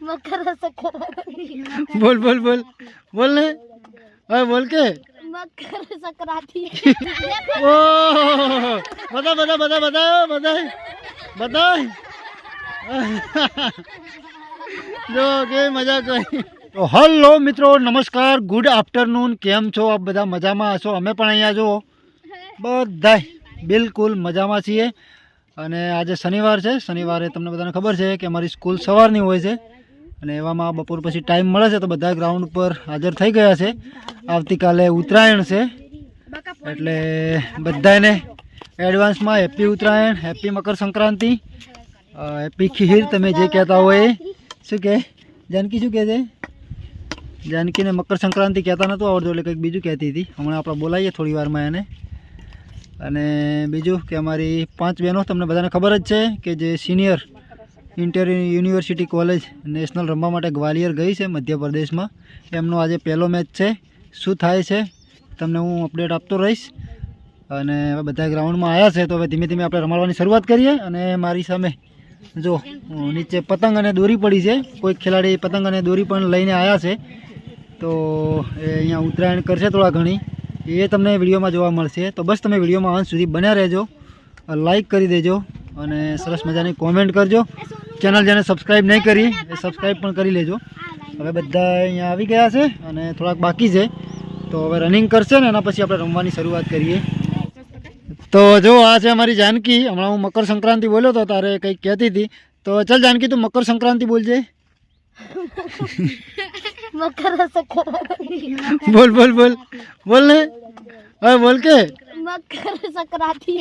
મકર સંક્રાંતિ બોલ બોલ બોલ બોલ ને હવે બોલ કે મકર સંક્રાંતિ ઓ બધા બધા બધા બધા બધા બધા જો કે મજા કરી તો હલો મિત્રો નમસ્કાર ગુડ આફ્ટરનૂન કેમ છો આપ બધા મજામાં હશો અમે પણ અહીંયા જુઓ બધા બિલકુલ મજામાં છીએ અને આજે શનિવાર છે. શનિવારે તમને બધાને ખબર છે કે અમારી સ્કૂલ સવારની હોય છે. અને એવામાં બપોર પછી ટાઈમ મળે છે તો બધા ગ્રાઉન્ડ પર હાજર થઈ ગયા છે. આવતીકાલે ઉત્તરાયણ છે. એટલે બધાને એડવાન્સમાં happy Uttarayan, happy Makar Sankranti happy ખીર તમે જે કહેતા હોય શું કહે? જાનકી શું કહે છે? જાનકીને મકર સંક્રાંતિ કહેતા નહોતું આવડતું એટલે કંઈક બીજું કહેતી હતી. હમણાં આપણે બોલાવીએ થોડી વારમાં એને. અને બીજું કે અમારી પાંચ બહેનો, તમને બધાને ખબર જ છે કે જે senior inter university college national રમવા માટે ગ્વાલિયર ગઈ છે મધ્યપ્રદેશમાં. એમનો આજે પહેલો મેચ છે. શું થાય છે? તમને હું અપડેટ આપતો રહીશ. અને હવે બધા ગ્રાઉન્ડમાં આવ્યા છે, તો હવે ધીમે ધીમે આપણે રમાડવાની શરૂઆત કરીએ. અને મારી સામે જો, નીચે પતંગ અને દોરી પડી છે. કોઈ ખેલાડી પતંગ અને દોરી પણ લઈને આવ્યા છે. તો એ અહીંયા ઉત્તરાયણ કરશે થોડા ઘણી. એ તમને વિડીયોમાં જોવા મળશે. તો બસ તમે વિડીયોમાં અંત સુધી બન્યા રહેજો. લાઈક કરી દેજો અને સરસ મજાની કોમેન્ટ કરજો. ચેનલ જેને સબસ્ક્રાઈબ નહીં કરી, એ સબસ્ક્રાઈબ પણ કરી લેજો. હવે બધા અહીંયા આવી ગયા છે અને થોડાક બાકી છે. તો હવે રનિંગ કરશે ને એના પછી આપણે રમવાની શરૂઆત કરીએ. તો જો, આ છે અમારી જાનકી. હમણાં હું મકર સંક્રાંતિ બોલ્યો હતો તારે કંઈક કહેતી હતી. તો ચાલ જાનકી, તું મકર સંક્રાંતિ બોલજે. મકર સંક્રાંતિ બોલ બોલ બોલ બોલ ને હવે બોલ કે મકર સંક્રાંતિ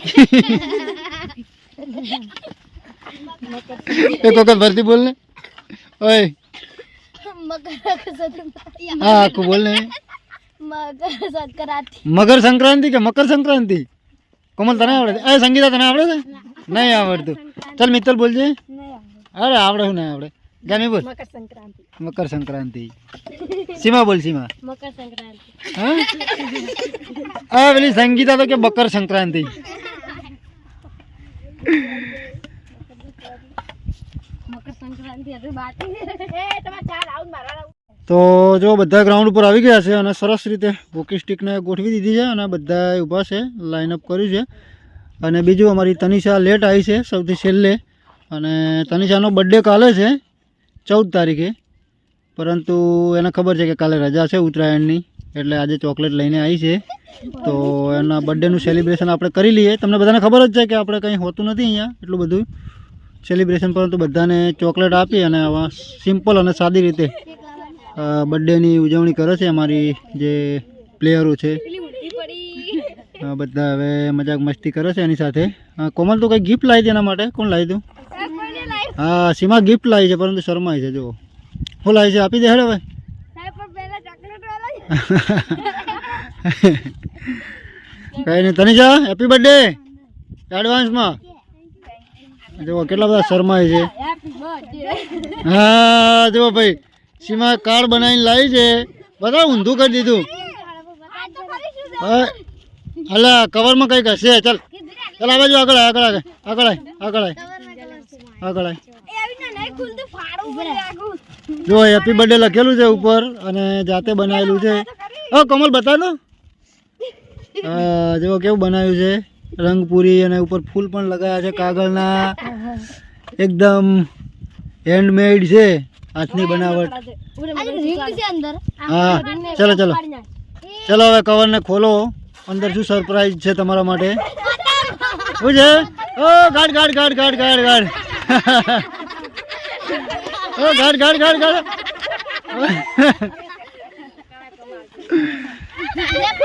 એક વખત ભરતી બોલ ને ઓય મકર સંક્રાંતિ હા આખું બોલ ને મકર સંક્રાંતિ મકર સંક્રાંતિ કે મકર સંક્રાંતિ કોમલ તને આવડે છે એ સંગીતા તને આવડે છે નહીં આવડતું ચાલ મિત્તલ બોલજે અરે આવડે શું નહીં બોલ. મકર સંક્રાંતિ. મકર સંક્રાંતિ. સીમા બોલ સીમા. મકર સંક્રાંતિ. હા? પેલી સંગીતા તો કે મકર સંક્રાંતિ તો જો બધા ગ્રાઉન્ડ ઉપર આવી ગયા છે અને સરસ રીતે હોકી સ્ટિકને ગોઠવી દીધી છે અને બધા ઊભા છે લાઇનઅપ કર્યું છે. અને બીજું અમારી તનિષા લેટ આવી છે સૌથી છેલ્લે. અને તનિષાનો બર્થડે કાલે છે. ચૌદ તારીખે. પરંતુ એને ખબર છે કે કાલે રજા છે ઉત્તરાયણની, એટલે આજે ચોકલેટ લઈને આવી છે. તો એના બર્થડેનું સેલિબ્રેશન આપણે કરી લઈએ. તમને બધાને ખબર જ છે કે આપણે કંઈ હોતું નથી અહીંયા, એટલું બધું સેલિબ્રેશન પરંતુ બધાને ચોકલેટ આપી અને આવા સિમ્પલ અને સાદી રીતે બર્થડેની ઉજવણી કરે છે અમારી જે પ્લેયરો છે. બધા હવે મજાક મસ્તી કરે છે એની સાથે. કોમલ, તો કંઈ ગિફ્ટ લાવી દે એના માટે? કોણ લાવી દઉં હા સીમા ગિફ્ટ લાવી છે પરંતુ શરમાય છે જુઓ. શું લાવી છે આપી દે હેડ ભાઈ કઈ નહીં જા હેપી બર્થડે એડવાન્સમાં જુઓ કેટલા બધા શરમાય છે. હા જુઓ ભાઈ સીમા કાર્ડ બનાવીને લાવી છે. બધા ઊંધું કરી દીધું. હા અલા કવરમાં કંઈક હશે. ચાલ ચાલ આ બાજુ આગળ આગળ આગળ આગળ આગળ આગળ જો હેપી બર્થડે લખેલું છે ઉપર અને જાતે બનાવેલું છે. હા કમલ બતા લો હા, જો કેવું બનાવ્યું છે. રંગપૂરી અને ઉપર ફૂલ પણ લગાવ્યા છે કાગળના. એકદમ હેન્ડમેડ છે. હાથની બનાવટ. હા ચલો ચલો. ચલો હવે કવરને ખોલો. અંદર શું સરપ્રાઈઝ છે તમારા માટે? શું છે? ઓ ગાડ ગાડ ગાડ ગાડ ગાડ ગાડ ઓ, ગાડ ગાડ ગાડ ગાડ.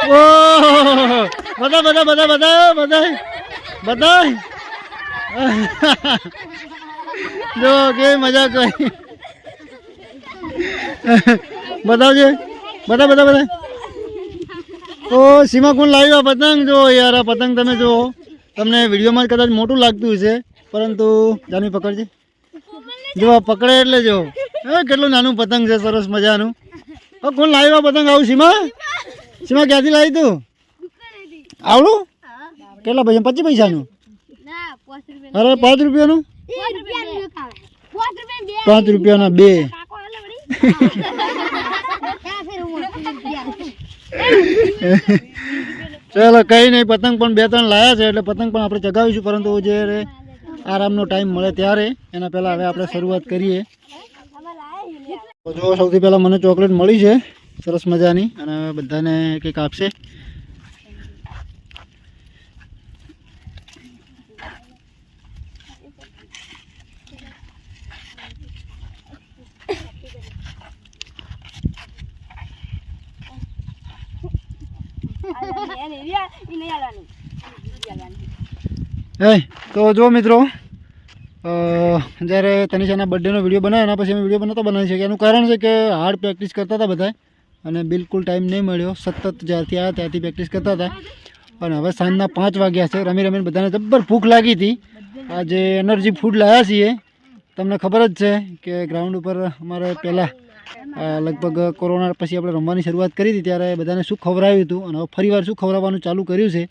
ઓ, બધા બધા બધા બધા બધા બધા. જો, કે મજા કરી બતાવજે. બધા બધા બધા. ઓ સીમા કોણ લાવ્યું પતંગ. જો યાર, આ પતંગ તમે જો તમને વિડીયોમાં કદાચ મોટું લાગતું હશે. પરંતુ જાનવી પકડજે. જો પકડે એટલે જો. એ કેટલું નાનું પતંગ છે, સરસ મજાનું. હવે કોણ લાવ્યું પતંગ આવું? સીમા? સીમા ક્યાંથી લાવી તું? આવડું? કેટલા પૈસા? પચીસ પૈસાનું? અરે, પાંચ રૂપિયાનું? પાંચ રૂપિયા પાંચ રૂપિયા પાંચ રૂપિયાના બે. હું ચાલો, કંઈ નહીં. પતંગ પણ બે ત્રણ લાયા છે, એટલે પતંગ પણ આપણે ચગાવીશું, પરંતુ જે રે આરામનો ટાઈમ મળે ત્યારે એના પહેલાં હવે આપણે શરૂઆત કરીએ જો સૌથી પહેલાં મને ચોકલેટ મળી છે સરસ મજાની અને બધાને કંઈક આપશે હે, તો જો મિત્રો જ્યારે તનિષાના બર્થડેનો વીડિયો બનાવ્યો એના પછી અમે વીડિયો બનાવતા બનાવી શકીએ એનું કારણ છે કે હાર્ડ પ્રેક્ટિસ કરતા હતા બધા અને બિલકુલ ટાઈમ નહીં મળ્યો. સતત જ્યારથી આવ્યા ત્યારથી પ્રેક્ટિસ કરતા હતા. અને હવે સાંજના પાંચ વાગ્યા છે. રમી રમીને બધાને જબ્બર ભૂખ લાગી હતી. આજે એનર્જી ફૂડ લાવ્યા છીએ. તમને ખબર જ છે કે ગ્રાઉન્ડ ઉપર અમારે પહેલાં લગભગ કોરોના પછી આપણે રમવાની શરૂઆત કરી હતી. ત્યારે બધાને શું ખવડાવ્યું હતું અને હવે ફરીવાર શું ખવડાવવાનું ચાલુ કર્યું છે.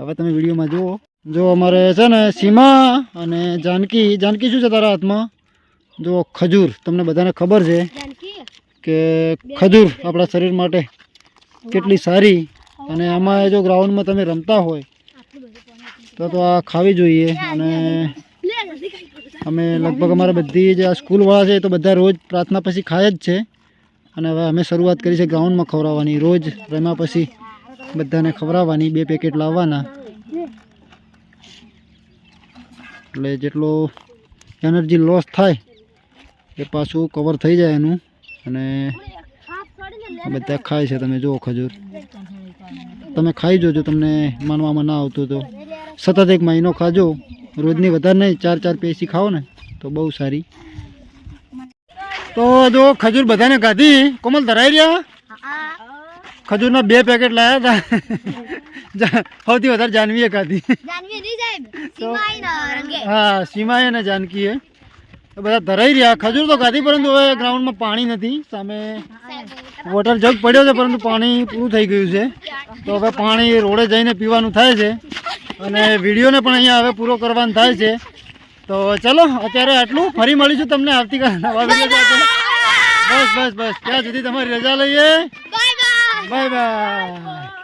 હવે તમે વિડીયોમાં જુઓ. જો અમારે છે ને સીમા અને જાનકી જાનકી શું છે તારા હાથમાં? જો ખજૂર તમને બધાને ખબર છે કે ખજૂર આપણા શરીર માટે કેટલી સારી અને આમાં જો ગ્રાઉન્ડમાં તમે રમતા હોય તો તો આ ખાવી જોઈએ અને અમે લગભગ અમારા બધી જે આ સ્કૂલવાળા છે તો બધા રોજ પ્રાર્થના પછી ખાય જ છે અને હવે અમે શરૂઆત કરી છે ગ્રાઉન્ડમાં ખવડાવવાની રોજ રમ્યા પછી બધાને ખવડાવવાની બે પેકેટ લાવવાના. એટલે જેટલો એનર્જી લોસ થાય એ પાછું કવર થઈ જાય એનું. અને બધા ખાય છે, તમે જુઓ ખજૂર. તમે ખાઈ જોજો, તમને માનવામાં ના આવતું તો. સતત એક મહિનો ખાજો. રોજની વધારે નહીં, ચાર ચાર પેસી ખાઓ ને, તો બહુ સારી. તો જો ખજૂર બધાને ખાધી કોમલ, ધરાઈ રહ્યા? ખજૂરના બે પેકેટ લાવ્યા હતા. સૌથી વધારે જાનવીએ ખાધી હા સીમાએ અને જાનકીએ. તો બધા ધરાઈ રહ્યા. ખજૂર તો ખાધી પરંતુ હવે ગ્રાઉન્ડમાં પાણી નથી. સામે વોટર જગ પડ્યો છે પરંતુ પાણી પૂરું થઈ ગયું છે. તો હવે પાણી રોડે જઈને પીવાનું થાય છે. અને વિડીયોને પણ અહીંયા હવે પૂરો કરવાનો થાય છે. તો ચલો અત્યારે આટલું. ફરી મળીશું તમને આવતીકાલ નવા બસ બસ બસ. ત્યાં સુધી તમારી રજા લઈએ. 拜拜。